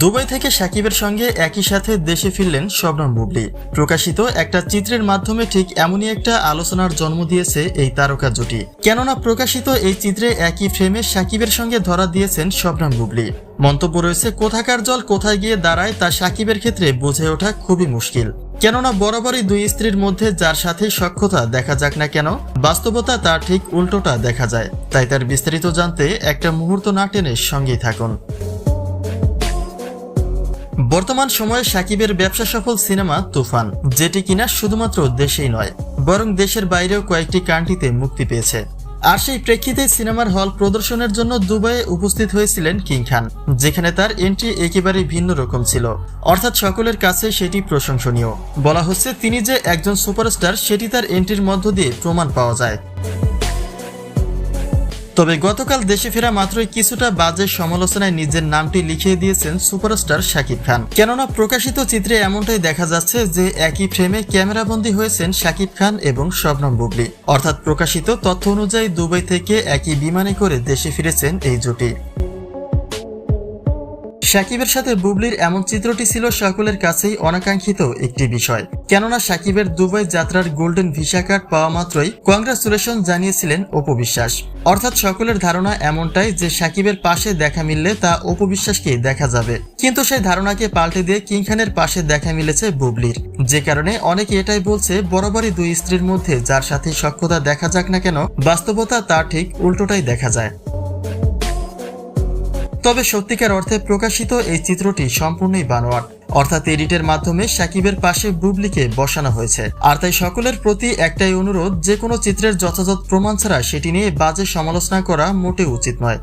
Dubai থেকে সাকিবের সঙ্গে একই সাথে দেশে ফিরলেন শবনম বুবলি। প্রকাশিত একটা চিত্রের মাধ্যমে ঠিক এমনই একটা আলোচনার জন্ম দিয়েছে এই তারকা জুটি। কেননা প্রকাশিত এই চিত্রে একই ফ্রেমে সাকিবের সঙ্গে ধরা দিয়েছেন শবনম বুবলি। মন্তব্য রয়েছে, কোথাকার জল কোথায় গিয়ে দাঁড়ায় তা সাকিবের ক্ষেত্রে বুঝে ওঠা খুবই মুশকিল। কেননা বরাবরই দুই স্ত্রীর মধ্যে যার সাথে সক্ষতা দেখা যাক না কেন, বাস্তবতা তার ঠিক উল্টোটা দেখা যায়। তাই তার বিস্তারিত জানতে একটা মুহূর্ত না টেনে সঙ্গেই থাকুন। বর্তমান সময়ে সাকিবের ব্যবসা সফল সিনেমা তুফান, যেটি কিনা শুধুমাত্র দেশেই নয়, বরং দেশের বাইরেও কয়েকটি কান্ট্রিতে মুক্তি পেয়েছে। আর সেই প্রেক্ষিতে সিনেমার হল প্রদর্শনের জন্য দুবাইয়ে উপস্থিত হয়েছিলেন কিং খান, যেখানে তার এন্ট্রি একেবারেই ভিন্ন রকম ছিল। অর্থাৎ সকলের কাছে সেটি প্রশংসনীয়। বলা হচ্ছে, তিনি যে একজন সুপারস্টার, সেটি তার এন্ট্রির মধ্য দিয়ে প্রমাণ পাওয়া যায়। তবে গতকাল দেশে ফেরা মাত্রই কিছুটা বাজে সমালোচনায় নিজের নামটি লিখিয়ে দিয়েছেন সুপারস্টার শাকিব খান। কেননা প্রকাশিত চিত্রে এমনটাই দেখা যাচ্ছে যে একই ফ্রেমে ক্যামেরাবন্দী হয়েছেন শাকিব খান এবং শবনম বুবলি। অর্থাৎ প্রকাশিত তথ্য অনুযায়ী দুবাই থেকে একই বিমানে করে দেশে ফিরেছেন এই জুটি। সাকিবের সাথে বুবলির এমন চিত্রটি ছিল সকলের কাছেই অনাকাঙ্ক্ষিত একটি বিষয়। কেননা সাকিবের দুবাই যাত্রার গোল্ডেন ভিসা কার্ড পাওয়া মাত্রই কংগ্রাচুলেশন জানিয়েছিলেন অপবিশ্বাস অর্থাৎ সকলের ধারণা এমনটাই যে সাকিবের পাশে দেখা মিললে তা অপবিশ্বাসকে দেখা যাবে। কিন্তু সেই ধারণাকে পাল্টে দিয়ে কিং খানের পাশে দেখা মিলেছে বুবলির। যে কারণে অনেকে এটাই বলছে, বরাবরই দুই স্ত্রীর মধ্যে যার সাথে সক্ষতা দেখা যাক না কেন, বাস্তবতা তার ঠিক উল্টোটাই দেখা যায়। তবে সত্যিকার অর্থে প্রকাশিত এই চিত্রটি সম্পূর্ণই বানোয়াট। অর্থাৎ এডিটের মাধ্যমে সাকিবের পাশে বুবলিকে বসানো হয়েছে। আর তাই সকলের প্রতি একটাই অনুরোধ, যে কোনো চিত্রের যথাযথ প্রমাণ ছাড়া সেটি নিয়ে বাজে সমালোচনা করা মোটেও উচিত নয়।